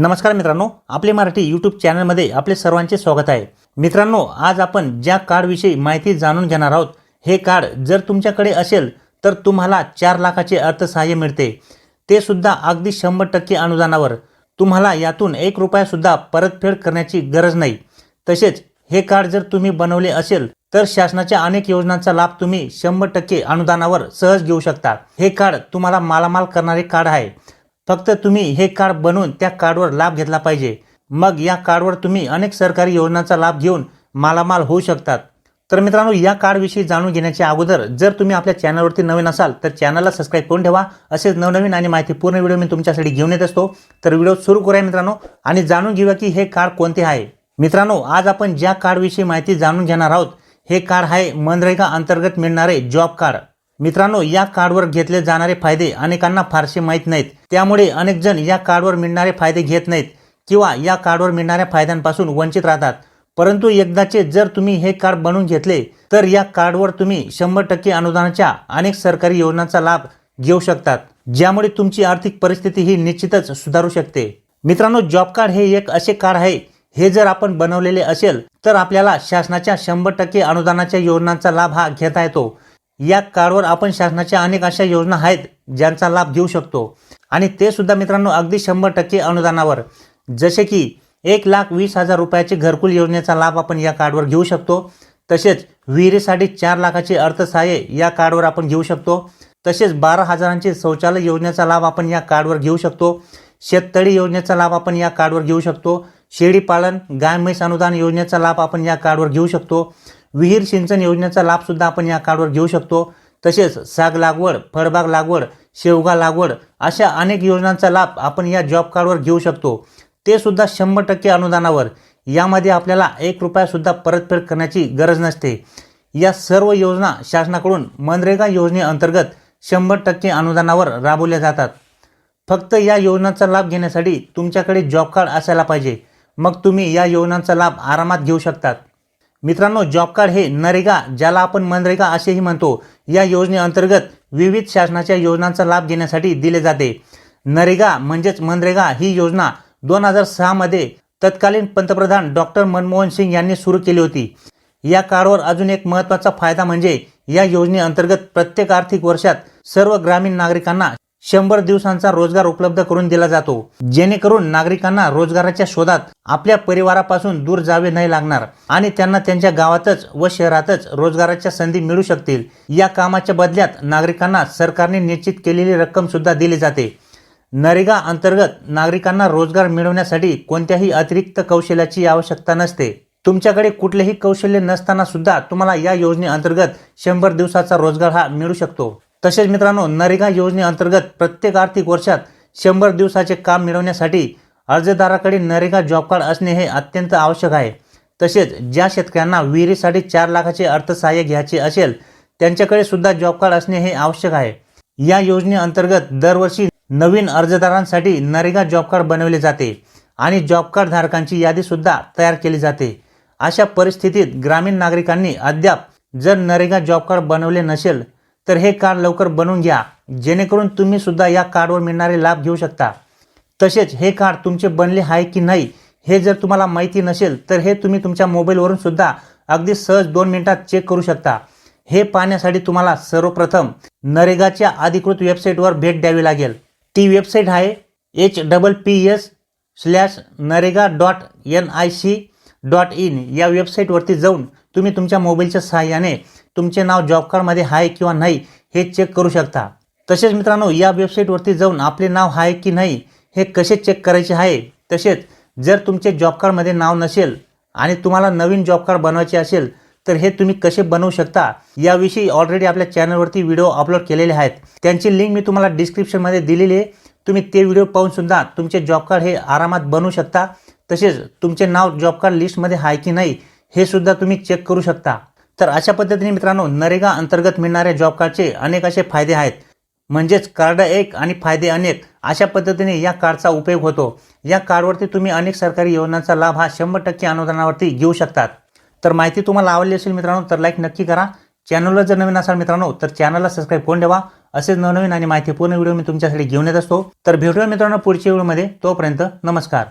नमस्कार मित्रांनो आपले मराठी यूट्यूब चॅनलमध्ये आपले सर्वांचे स्वागत आहे. मित्रांनो आज आपण ज्या कार्डविषयी माहिती जाणून घेणार आहोत हे कार्ड जर तुमच्याकडे असेल तर तुम्हाला चार लाखाचे अर्थसहाय्य मिळते. ते सुद्धा अगदी शंभर टक्के अनुदानावर. तुम्हाला यातून एक रुपयासुद्धा परतफेड करण्याची गरज नाही. तसेच हे कार्ड जर तुम्ही बनवले असेल तर शासनाच्या अनेक योजनांचा लाभ तुम्ही शंभर टक्के अनुदानावर सहज घेऊ शकता. हे कार्ड तुम्हाला मालामाल करणारे कार्ड आहे. फक्त तुम्ही हे कार्ड बनवून त्या कार्डवर लाभ घेतला पाहिजे. मग या कार्डवर तुम्ही अनेक सरकारी योजनांचा लाभ घेऊन मालामाल होऊ शकतात. तर मित्रांनो या कार्डविषयी जाणून घेण्याच्या अगोदर जर तुम्ही आपल्या चॅनलवरती नवीन असाल तर चॅनलला सबस्क्राईब करून ठेवा. असेच नवनवीन आणि माहितीपूर्ण व्हिडिओ मी तुमच्यासाठी घेऊन येत असतो. तर व्हिडिओ सुरू करूया मित्रांनो आणि जाणून घेऊया की हे कार्ड कोणते आहे. मित्रांनो आज आपण ज्या कार्डविषयी माहिती जाणून घेणार आहोत हे कार्ड आहे मनरेगा अंतर्गत मिळणारे जॉब कार्ड. मित्रांनो या कार्डवर घेतले जाणारे फायदे अनेकांना फारसे माहीत नाहीत. त्यामुळे अनेक जण या कार्डवर मिळणारे फायदे घेत नाहीत किंवा या कार्डवर मिळणाऱ्या फायद्यांपासून वंचित राहतात. परंतु एकदाचे जर तुम्ही हे कार्ड बनवून घेतले तर या कार्डवर तुम्ही शंभर टक्के अनुदानाच्या अनेक सरकारी योजनांचा लाभ घेऊ शकतात ज्यामुळे तुमची आर्थिक परिस्थिती ही निश्चितच सुधारू शकते. मित्रांनो जॉब कार्ड हे एक असे कार्ड आहे. हे जर आपण बनवलेले असेल तर आपल्याला शासनाच्या शंभर टक्के अनुदानाच्या योजनांचा लाभ हा घेता येतो. या कार्डवर आपण शासनाच्या अनेक अशा योजना आहेत ज्यांचा लाभ घेऊ शकतो. आणि ते सुद्धा मित्रांनो अगदी शंभर टक्के अनुदानावर. जसे की एक लाख वीस हजार रुपयाचे घरकुल योजनेचा लाभ आपण या कार्डवर घेऊ शकतो. तसेच विहिरीसाठी चार लाखाचे अर्थसहाय्य या कार्डवर आपण घेऊ शकतो. तसेच बारा हजारांचे शौचालय योजनेचा लाभ आपण या कार्डवर घेऊ शकतो. शेततळी योजनेचा लाभ आपण या कार्डवर घेऊ शकतो. शेळीपालन गाय म्हैस अनुदान योजनेचा लाभ आपण या कार्डवर घेऊ शकतो. विहीर सिंचन योजनेचा लाभसुद्धा आपण या कार्डवर घेऊ शकतो. तसेच साग लागवड फळबाग लागवड शेवगा लागवड अशा अनेक योजनांचा लाभ आपण या जॉब कार्डवर घेऊ शकतो. ते सुद्धा शंभर टक्के अनुदानावर. यामध्ये आपल्याला एक रुपयासुद्धा परतफेड करण्याची गरज नसते. या सर्व योजना शासनाकडून मनरेगा योजनेअंतर्गत शंभर टक्के अनुदानावर राबवल्या जातात. फक्त या योजनांचा लाभ घेण्यासाठी तुमच्याकडे जॉब कार्ड असायला पाहिजे. मग तुम्ही या योजनांचा लाभ आरामात घेऊ शकतात. मित्रांनो जॉब कार्ड हे नरेगा ज्याला आपण मनरेगा असेही म्हणतो या योजनेअंतर्गत विविध शासनाच्या योजनांचा लाभ घेण्यासाठी दिले जाते. नरेगा म्हणजेच मनरेगा ही योजना दोन हजार सहामध्ये तत्कालीन पंतप्रधान डॉक्टर मनमोहन सिंग यांनी सुरू केली होती. या कार्डवर अजून एक महत्त्वाचा फायदा म्हणजे या योजनेअंतर्गत प्रत्येक आर्थिक वर्षात सर्व ग्रामीण नागरिकांना शंभर दिवसांचा रोजगार उपलब्ध करून दिला जातो. जेणेकरून नागरिकांना रोजगाराच्या शोधात आपल्या परिवारापासून दूर जावे नाही लागणार आणि त्यांना त्यांच्या गावातच व शहरातच रोजगाराच्या संधी मिळू शकतील. या कामाच्या बदल्यात नागरिकांना सरकारने निश्चित केलेली रक्कम सुद्धा दिली जाते. नरेगा अंतर्गत नागरिकांना रोजगार मिळवण्यासाठी कोणत्याही अतिरिक्त कौशल्याची आवश्यकता नसते. तुमच्याकडे कुठलेही कौशल्य नसताना सुद्धा तुम्हाला या योजनेअंतर्गत शंभर दिवसाचा रोजगार हा मिळू शकतो. तसेच मित्रांनो नरेगा योजनेअंतर्गत प्रत्येक आर्थिक वर्षात शंभर दिवसाचे काम मिळवण्यासाठी अर्जदाराकडे नरेगा जॉब कार्ड असणे हे अत्यंत आवश्यक आहे. तसेच ज्या शेतकऱ्यांना विहिरीसाठी चार लाखाचे अर्थसहाय्य घ्यायचे असेल त्यांच्याकडे सुद्धा जॉब कार्ड असणे हे आवश्यक आहे. या योजनेअंतर्गत दरवर्षी नवीन अर्जदारांसाठी नरेगा जॉब कार्ड बनवले जाते आणि जॉब कार्ड धारकांची यादीसुद्धा तयार केली जाते. अशा परिस्थितीत ग्रामीण नागरिकांनी अद्याप जर नरेगा जॉब कार्ड बनवले नसेल तर हे कार्ड लवकर बनवून घ्या. जेणेकरून तुम्ही सुद्धा या कार्डवर मिळणारे लाभ घेऊ शकता. तसेच हे कार्ड तुमचे बनले आहे की नाही हे जर तुम्हाला माहिती नसेल तर हे तुम्ही तुमच्या मोबाईलवरून सुद्धा अगदी सहज दोन मिनिटात चेक करू शकता. हे पाहण्यासाठी तुम्हाला सर्वप्रथम नरेगाच्या अधिकृत वेबसाईटवर भेट द्यावी लागेल. ती वेबसाईट आहे H double P S slash NREGA dot N I C dot in या वेबसाईटवरती जाऊन तुम्ही तुमच्या मोबाईलच्या सहाय्याने तुमचे नाव जॉब कार्डमध्ये आहे किंवा नाही हे चेक करू शकता. तसेच मित्रांनो या वेबसाईटवरती जाऊन आपले नाव आहे की नाही हे कसे चेक करायचे आहे? तसेच जर तुमचे जॉब कार्डमध्ये नाव नसेल आणि तुम्हाला नवीन जॉब कार्ड बनवायचे असेल तर हे तुम्ही कसे बनवू शकता? याविषयी ऑलरेडी आपल्या चॅनलवरती व्हिडिओ अपलोड केलेले आहेत. त्यांची लिंक मी तुम्हाला डिस्क्रिप्शनमध्ये दिलेली आहे. तुम्ही ते व्हिडिओ पाहून सुद्धा तुमचे जॉब कार्ड हे आरामात बनवू शकता. तसेच तुमचे नाव जॉब कार्ड लिस्टमध्ये आहे की नाही हे सुद्धा तुम्ही चेक करू शकता. तर अशा पद्धतीने मित्रांनो नरेगा अंतर्गत मिळणाऱ्या जॉब कार्डचे अनेक असे फायदे आहेत. म्हणजेच कार्ड एक आणि फायदे अनेक अशा पद्धतीने या कार्डचा उपयोग होतो. या कार्डवरती तुम्ही अनेक सरकारी योजनांचा लाभ हा शंभर टक्के अनुदानावरती घेऊ शकतात. तर माहिती तुम्हाला आवडली असेल मित्रांनो तर लाईक नक्की करा. चॅनलला जर नवीन असाल मित्रांनो तर चॅनलला सबस्क्राईब करून ठेवा. असेच नवनवीन आणि माहितीपूर्ण व्हिडिओ मी तुमच्यासाठी घेऊन येत असतो. तर भेटूया मित्रांनो पुढच्या व्हिडिओमध्ये तोपर्यंत नमस्कार.